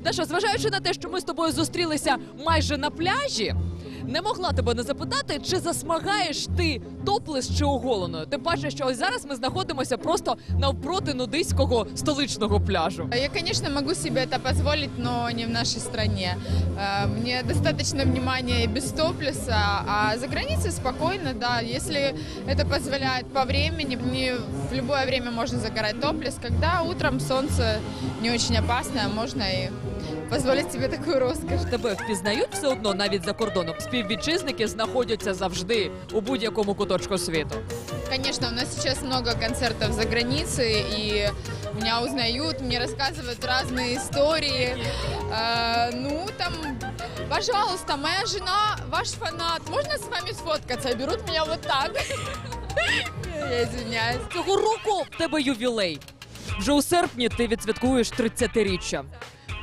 Даша, зважаючи на те, що ми з тобою зустрілися майже на пляжі, не могла тебе не запитати, чи засмагаєш ти топлес чи оголеною. Тим паче, що ось зараз ми знаходимося просто навпроти нудиського столичного пляжу. Я, конечно, могу себе это позволить, но не в нашей стране. Э, Мне достаточно внимания и без топлеса, а за границей спокойно, да. Если это позволяет по времени, не в любое время можно загорать топлес. Когда утром солнце не очень опасное, можно и позволить себе такую роскошь. Тебе впізнають все одно навіть за кордоном. Співвітчизники знаходяться завжди у будь-якому куточку світу. Конечно, у нас сейчас много концертов за границей, и меня узнают, мне рассказывают разные истории. Э, ну, там, пожалуйста, моя жена, ваш фанат, можно с вами сфоткаться? Берут меня вот так. Я извиняюсь. Цього року в тебе ювілей. Вже у серпні ти відсвяткуєш 30-річчя.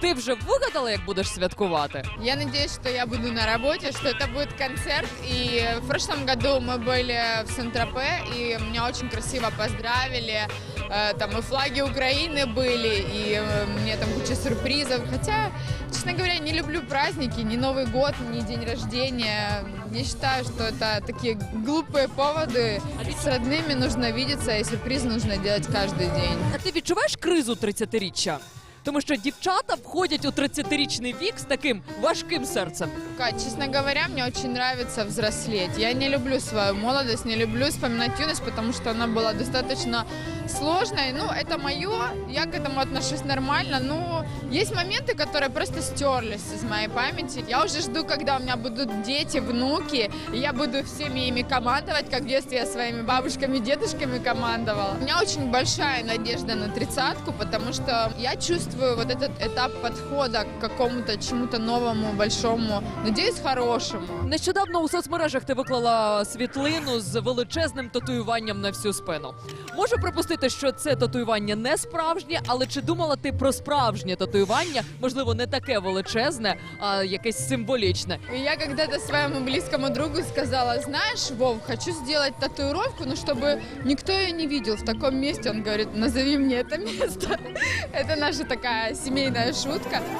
Ти вже вигадала, як будеш святкувати? Я надеюсь, что я буду на работе, что это будет концерт. И в прошлом году мы были в Сент-Тропе, и меня очень красиво поздравили. Э, Там и флаги Украины были, и э, мне там куча сюрпризов. Хотя, честно говоря, не люблю праздники, ни Новый год, ни день рождения. Я считаю, что это такие глупые поводы. С родными нужно видеться, и сюрприз нужно делать каждый день. А ти відчуваєш кризу 30-річчя? Тому що дівчата входять у 30-річний вік з таким важким серцем. Кать, честно говоря, мне очень нравится взрослеть. Я не люблю свою молодость, не люблю вспоминать юность, потому что она была достаточно сложной. Ну, это мое, я к этому отношусь нормально. Но есть моменты, которые просто стерлись из моей памяти. Я уже жду, когда у меня будут дети, внуки, и я буду всеми ими командовать, как в детстве я своими бабушками и дедушками командовала. У меня очень большая надежда на тридцатку, потому что я чувствую вот этот этап подхода к какому-то чему-то новому, большому, надеюсь, хорошему. Нещодавно у соцмережах ти виклала світлину з величезним татуюванням на всю спину. Можу припустити, що це татуювання не справжнє, але чи думала ти про справжнє татуювання? Можливо, не таке величезне, а якесь символічне. И я когда-то своему близкому другу сказала, знаешь, Вов, хочу сделать татуировку, но чтобы никто ее не видел в таком месте. Он говорит, назови мне это место. Это наша такая семейная шутка.